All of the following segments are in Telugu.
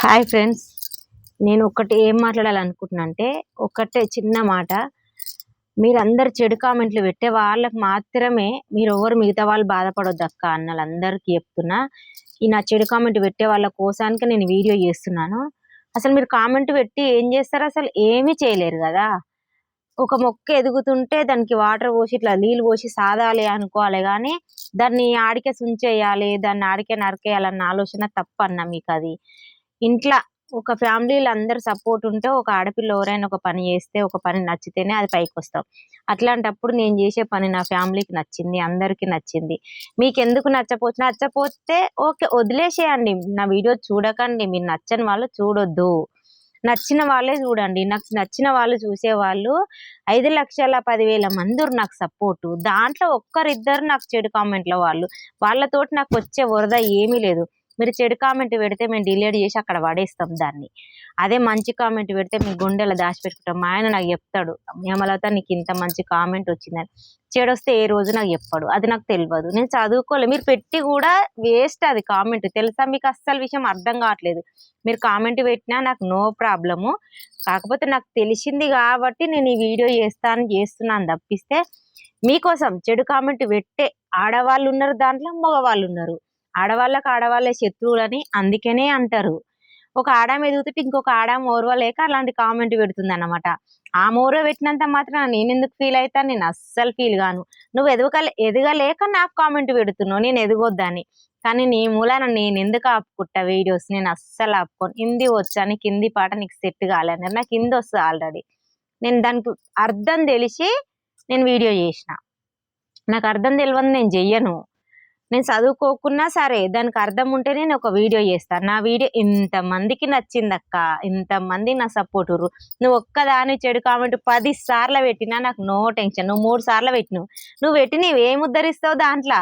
హాయ్ ఫ్రెండ్స్ నేను ఒకటి ఏం మాట్లాడాలనుకుంటున్నా అంటే ఒకటే చిన్న మాట. మీరందరు చెడు కామెంట్లు పెట్టే వాళ్ళకి మాత్రమే మీరు ఎవరు మిగతా వాళ్ళు బాధపడొద్దు అక్క అన్న వాళ్ళందరికీ చెప్తున్నా. ఈ నా చెడు కామెంట్ పెట్టే వాళ్ళ కోసానికి నేను వీడియో చేస్తున్నాను. అసలు మీరు కామెంట్ పెట్టి ఏం చేస్తారు? అసలు ఏమీ చేయలేరు కదా. ఒక మొక్క ఎదుగుతుంటే దానికి వాటర్ పోసి ఇట్లా నీళ్ళు పోసి సాదాలి అనుకోవాలి కానీ దాన్ని ఆడికే సుంచేయాలి దాన్ని ఆడికే నరికేయాలన్న ఆలోచన తప్పన్న మీకు అది ఇంట్లో ఒక ఫ్యామిలీలో అందరు సపోర్ట్ ఉంటే ఒక ఆడపిల్ల ఎవరైనా ఒక పని చేస్తే ఒక పని నచ్చితేనే అది పైకి వస్తాం. అట్లాంటప్పుడు నేను చేసే పని నా ఫ్యామిలీకి నచ్చింది అందరికీ నచ్చింది. మీకు ఎందుకు నచ్చపోతే నచ్చపోతే ఓకే వదిలేసేయండి. నా వీడియో చూడకండి. మీరు నచ్చని వాళ్ళు చూడొద్దు. నచ్చిన వాళ్ళే చూడండి. నాకు నచ్చిన వాళ్ళు చూసే వాళ్ళు ఐదు లక్షల పదివేల మంది నాకు సపోర్ట్. దాంట్లో ఒక్కరిద్దరు నాకు చెడు కామెంట్ల వాళ్ళు. వాళ్ళతోటి నాకు వచ్చే వరద ఏమీ లేదు. మీరు చెడు కామెంట్ పెడితే మేము డిలీట్ చేసి అక్కడ పడేస్తాం దాన్ని. అదే మంచి కామెంట్ పెడితే మీ గుండెలో దాచిపెట్టుకుంటాం. మా ఆయన నాకు చెప్తాడు మేమలత నీకు ఇంత మంచి కామెంట్ వచ్చిందని. చెడు వస్తే ఏ రోజు నాకు చెప్పాడు. అది నాకు తెలియదు. నేను చదువుకోలే. మీరు పెట్టి కూడా వేస్ట్ అది కామెంట్ తెలుసా మీకు అస్సలు విషయం అర్థం కావట్లేదు. మీరు కామెంట్ పెట్టినా నాకు నో ప్రాబ్లము కాకపోతే నాకు తెలిసింది కాబట్టి నేను ఈ వీడియో చేస్తాను చేస్తున్నాను తప్పిస్తే మీకోసం చెడు కామెంట్ పెట్టే ఆడవాళ్ళు ఉన్నారు దాంట్లో మగవాళ్ళు ఉన్నారు. ఆడవాళ్ళకు ఆడవాళ్ళే శత్రువులని అందుకనే అంటారు. ఒక ఆడామ ఎదుగుతుంటే ఇంకొక ఆడామ ఓర్వలేక అలాంటి కామెంట్ పెడుతుంది అన్నమాట ఆ మోర పెట్టినంత మాత్రం నేను ఎందుకు ఫీల్ అవుతాను నేను అస్సలు ఫీల్ గాను నువ్వు ఎదగలే ఎదగలేక నాకు కామెంట్ పెడుతున్నావు. నేను ఎదగొద్దని. కానీ నీ మూలాన నేను ఎందుకు ఆపుకుంటా వీడియోస్? నేను అస్సలు ఆపుకోను. హిందీ వచ్చా? నీకు హిందీ పాట నీకు సెట్ కాలేదు. నాకు హిందీ వస్తుంది ఆల్రెడీ. నేను దానికి అర్థం తెలిసి నేను వీడియో చేసిన. నాకు అర్థం తెలియదు నేను చెయ్యను. నేను చదువుకోకున్నా సరే దానికి అర్థం ఉంటే నేను ఒక వీడియో చేస్తాను నా వీడియో ఇంతమందికి నచ్చింది అక్క ఇంతమంది నా సపోర్ట్ నువ్వు ఒక్కదాని చెడు కామెంట్ పది సార్లు పెట్టినా నాకు నో టెన్షన్. నువ్వు మూడు సార్లు పెట్టినావు. నువ్వు పెట్టి నువ్వు ఏం ఉద్ధరిస్తావు దాంట్లో?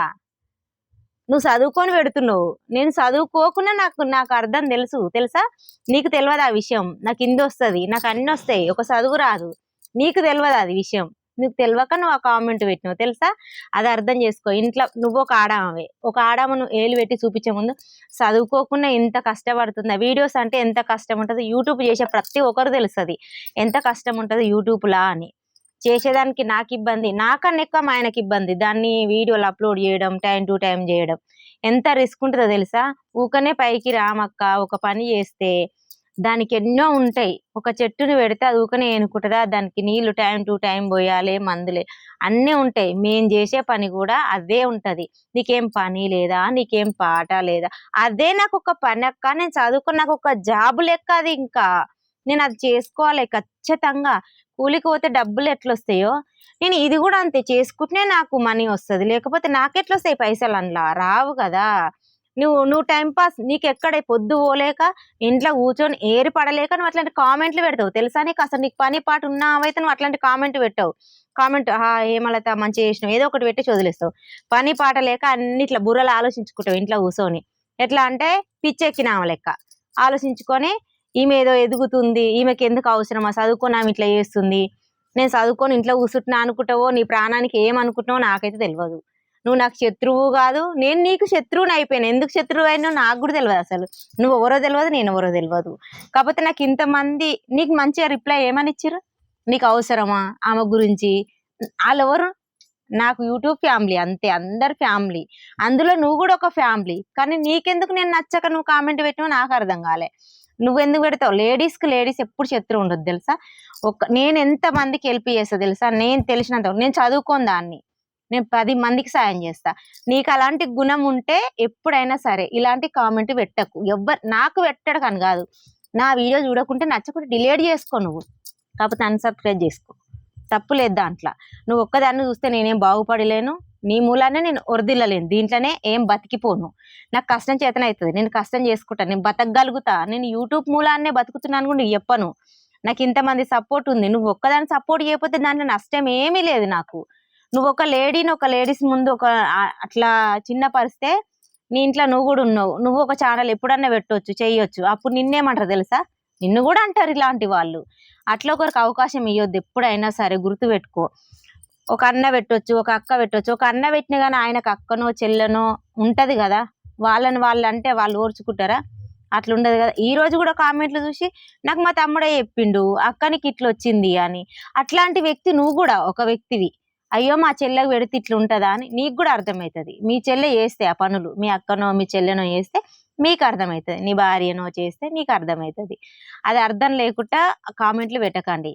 నువ్వు చదువుకొని పెడుతున్నావు. నేను చదువుకోకుండా నాకు నాకు అర్థం తెలుసు. తెలుసా? నీకు తెలియదు ఆ విషయం. నాకు ఇంది వస్తుంది నాకు అన్ని వస్తాయి. ఒక చదువు రాదు. నీకు తెలియదు అది విషయం. నీకు తెలియక నువ్వు ఆ కామెంట్ పెట్టినావు తెలుసా? అది అర్థం చేసుకో. ఇంట్లో నువ్వు ఒక ఆడామవే. ఒక ఆడామను ఏలు పెట్టి చూపించే ముందు చదువుకోకుండా ఎంత కష్టపడుతుందా వీడియోస్ అంటే ఎంత కష్టం ఉంటుంది యూట్యూబ్ చేసే ప్రతి ఒక్కరు తెలుస్తుంది. ఎంత కష్టం ఉంటుంది యూట్యూబ్లా అని. చేసేదానికి నాకు ఇబ్బంది నాకన్నా ఎక్కువ మా ఆయనకి ఇబ్బంది. దాన్ని వీడియోలు అప్లోడ్ చేయడం టైం టు టైం చేయడం. ఎంత రిస్క్ ఉంటుందో తెలుసా? ఊకనే పైకి రామక్క ఒక పని చేస్తే దానికి ఎన్నో ఉంటాయి. ఒక చెట్టుని పెడితే అది ఊకనే ఏనుకుంటుందా? దానికి నీళ్ళు టైం టు టైం పోయాలి మందులే. అన్నీ ఉంటాయి. మేం చేసే పని కూడా అదే ఉంటుంది. నీకేం పని లేదా? నీకేం పాట లేదా? అదే నాకు ఒక పని అక్క. నేను చదువుకున్న నాకు ఒక జాబ్ లెక్క అది ఇంకా. నేను అది చేసుకోవాలి ఖచ్చితంగా. కూలికి పోతే డబ్బులు ఎట్లా వస్తాయో నేను ఇది కూడా అంతే. చేసుకుంటే నాకు మనీ వస్తుంది. లేకపోతే నాకెట్లా వస్తాయి పైసలు? అందులో రావు కదా. నువ్వు నువ్వు టైం పాస్ నీకు ఎక్కడ పొద్దు పోలేక ఇంట్లో కూర్చొని ఏరి పడలేక నువ్వు అట్లాంటి కామెంట్లు పెడతావు. తెలుసా నీకు? అసలు నీకు పని పాటు ఉన్నావైతే నువ్వు అట్లాంటి కామెంట్ పెట్టావు. కామెంట్ ఏమలత మంచి చేసినావు. ఏదో ఒకటి పెట్టి వదిలేస్తావు పని పాట లేక అన్నిట్లా బుర్రలు ఆలోచించుకుంటావు ఇంట్లో కూర్చొని. ఎట్లా అంటే పిచ్చెక్కినామ లెక్క. ఆలోచించుకొని ఈమె ఏదో ఎదుగుతుంది ఈమెకి ఎందుకు అవసరమా? చదువుకొని ఆమె ఇట్లా చేస్తుంది. నేను చదువుకొని ఇంట్లో కూర్చుంటున్నా అనుకుంటావో నీ ప్రాణానికి ఏమనుకుంటున్నావో నాకైతే తెలియదు నువ్వు నాకు శత్రువు కాదు నేను నీకు శత్రువుని అయిపోయాను. ఎందుకు శత్రువు అయినా నాకు కూడా తెలియదు అసలు. నువ్వు ఎవరో తెలియదు నేను ఎవరో తెలియదు కాకపోతే నాకు ఇంతమంది నీకు మంచిగా రిప్లై ఏమని ఇచ్చారు నీకు అవసరమా ఆమె గురించి? వాళ్ళు ఎవరు? నాకు యూట్యూబ్ ఫ్యామిలీ అంతే అందరు ఫ్యామిలీ అందులో నువ్వు కూడా ఒక ఫ్యామిలీ కానీ నీకెందుకు నేను నచ్చక నువ్వు కామెంట్ పెట్టినా నాకు అర్థం కాలే. నువ్వు ఎందుకు పెడతావు? లేడీస్కి లేడీస్ ఎప్పుడు శత్రువు ఉండదు తెలుసా? ఒక నేను ఎంత మందికి హెల్ప్ చేస్తా తెలుసా? నేను తెలిసినంత నేను చదువుకోని దాన్ని. నేను పది మందికి సాయం చేస్తా. నీకు అలాంటి గుణం ఉంటే ఎప్పుడైనా సరే ఇలాంటి కామెంట్ పెట్టకు. ఎవ్వరు నాకు పెట్టడు కానీ కాదు. నా వీడియో చూడకుంటే నచ్చకుంటే డిలీట్ చేసుకో నువ్వు. కాకపోతే అన్సబ్స్క్రైబ్ చేసుకో. తప్పు లేదు దాంట్లో. నువ్వు ఒక్కదాన్ని చూస్తే నేనేం బాగుపడలేను. నీ మూలానే నేను ఒరదిల్లలేను. దీంట్లోనే ఏం బతికిపోను. నాకు కష్టం చేతనవుతుంది నేను కష్టం చేసుకుంటాను నేను బతకగలుగుతా. నేను యూట్యూబ్ మూలాన్నే బతుకుతున్నాను కూడా నువ్వు చెప్పను. నాకు ఇంతమంది సపోర్ట్ ఉంది. నువ్వు ఒక్కదాన్ని సపోర్ట్ చేయకపోతే దాంట్లో నష్టం ఏమీ లేదు నాకు. నువ్వు ఒక లేడీని ఒక లేడీస్ ముందు ఒక అట్లా చిన్న పరిస్తే నీ ఇంట్లో నువ్వు కూడా ఉన్నావు. నువ్వు ఒక ఛానల్ ఎప్పుడన్నా పెట్టవచ్చు చేయొచ్చు. అప్పుడు నిన్నేమంటారు తెలుసా? నిన్ను కూడా అంటారు ఇలాంటి వాళ్ళు. అట్లా ఒకరికి అవకాశం ఇవ్వద్దు ఎప్పుడైనా సరే గుర్తు పెట్టుకో ఒక అన్న పెట్టొచ్చు ఒక అక్క పెట్టొచ్చు. ఒక అన్న పెట్టిన కానీ ఆయనకు అక్కనో చెల్లెనో ఉంటుంది కదా? వాళ్ళని వాళ్ళు అంటే వాళ్ళు ఓర్చుకుంటారా? అట్లా ఉండదు కదా? ఈ రోజు కూడా కామెంట్లు చూసి నాకు మా తమ్ముడే చెప్పిండు అక్కనికి ఇట్లా వచ్చింది అని. అట్లాంటి వ్యక్తి నువ్వు కూడా ఒక వ్యక్తివి. అయ్యో మా చెల్లెకి పెడితే ఇట్లా ఉంటుందా అని నీకు కూడా అర్థమవుతుంది మీ చెల్లె చేస్తే ఆ పనులు మీ అక్కనో మీ చెల్లెనో చేస్తే మీకు అర్థమవుతుంది నీ భార్యనో చేస్తే నీకు అర్థమవుతుంది అది అర్థం లేకుండా కామెంట్లు పెట్టకండి.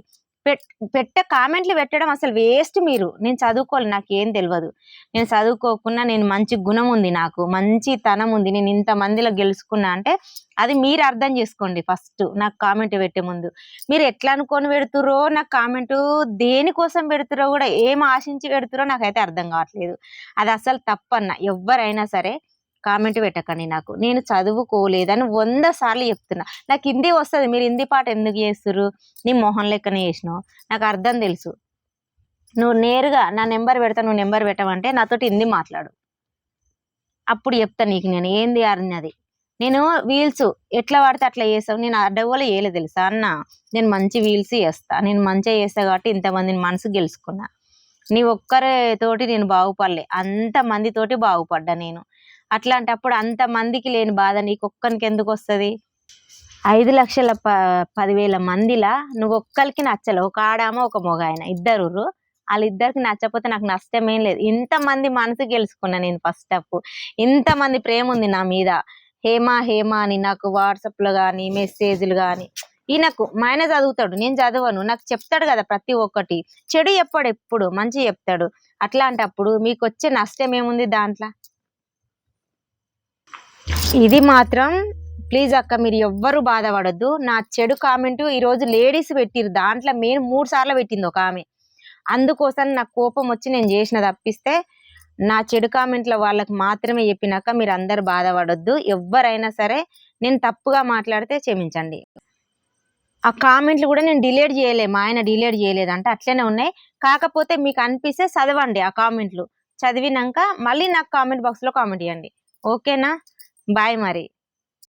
పెట్ట కామెంట్లు పెట్టడం అసలు వేస్ట్ మీరు. నేను చదువుకోవాలి నాకు ఏం తెలియదు నేను చదువుకోకుండా నేను మంచి గుణం ఉంది నాకు మంచి తనం ఉంది నేను ఇంత మందిలో గెలుచుకున్నా అంటే అది మీరు అర్థం చేసుకోండి ఫస్ట్ నాకు కామెంట్ పెట్టే ముందు. మీరు ఎట్లా అనుకొని పెడుతురో నాకు కామెంట్ దేనికోసం పెడుతురో కూడా ఏం ఆశించి పెడుతురో నాకైతే అర్థం కావట్లేదు. అది అసలు తప్పన్న ఎవరైనా సరే కామెంట్ పెట్టకండి నాకు. నేను చదువుకోలేదని వంద సార్లు చెప్తున్నా. నాకు హిందీ వస్తుంది. మీరు హిందీ పాట ఎందుకు చేస్తుర్రు? నీ మొహం లెక్కనే చేసినావు. నాకు అర్థం తెలుసు. నువ్వు నేరుగా నా నెంబర్ పెడతా నువ్వు నెంబర్ పెట్టమంటే నాతోటి హిందీ మాట్లాడు. అప్పుడు చెప్తా నీకు నేను. ఏంది అన్నది నేను వీల్స్ ఎట్లా పడితే అట్లా చేస్తావు? నేను అడ్డగోలు చేయలేదు తెలుసా అన్న? నేను మంచి వీల్స్ చేస్తా. నేను మంచిగా చేస్తా కాబట్టి ఇంతమందిని మనసు గెలుచుకున్నా. నీ ఒక్కరితోటి నేను బాగుపడలే. అంత మందితోటి బాగుపడ్డా నేను. అట్లాంటప్పుడు అంత మందికి లేని బాధ నీకు ఒక్కనికి ఎందుకు వస్తుంది? ఐదు లక్షల ప పదివేల మందిలా నువ్వు ఒక్కరికి నచ్చలే. ఒక ఆడామ ఒక మొగ ఆయన ఇద్దరు వాళ్ళిద్దరికి నచ్చకపోతే నాకు నష్టం ఏం లేదు. ఇంతమంది మనసు గెలుచుకున్నా నేను ఫస్ట్ అప్ ఇంతమంది ప్రేమ ఉంది నా మీద. హేమ హేమ అని నాకు వాట్సాప్లో కానీ మెసేజ్లు కానీ ఈయనకు మా ఆయన చదువుతాడు. నేను చదవను. నాకు చెప్తాడు కదా ప్రతి ఒక్కటి. చెడు చెప్పాడు ఎప్పుడు మంచి చెప్తాడు. అట్లాంటప్పుడు మీకు వచ్చే నష్టం ఏముంది దాంట్లో? ఇది మాత్రం ప్లీజ్ అక్క మీరు ఎవ్వరు బాధపడద్దు. నా చెడు కామెంట్ ఈరోజు లేడీస్ పెట్టిరు దాంట్లో మెయిన్ మూడు సార్లు పెట్టింది ఒక ఆమె. అందుకోసం నాకు కోపం వచ్చి నేను చేసిన తప్పిస్తే నా చెడు కామెంట్ల వాళ్ళకి మాత్రమే చెప్పినాక మీరు అందరు బాధపడొద్దు. ఎవరైనా సరే నేను తప్పుగా మాట్లాడితే క్షమించండి. ఆ కామెంట్లు కూడా నేను డిలీట్ చేయలే. మా ఆయన డిలీట్ చేయలేదంటే అట్లనే ఉన్నాయి. కాకపోతే మీకు అనిపిస్తే చదవండి ఆ కామెంట్లు చదివినాక మళ్ళీ నాకు కామెంట్ బాక్స్లో కామెంట్ ఇవ్వండి ఓకేనా బాయ్ మరి.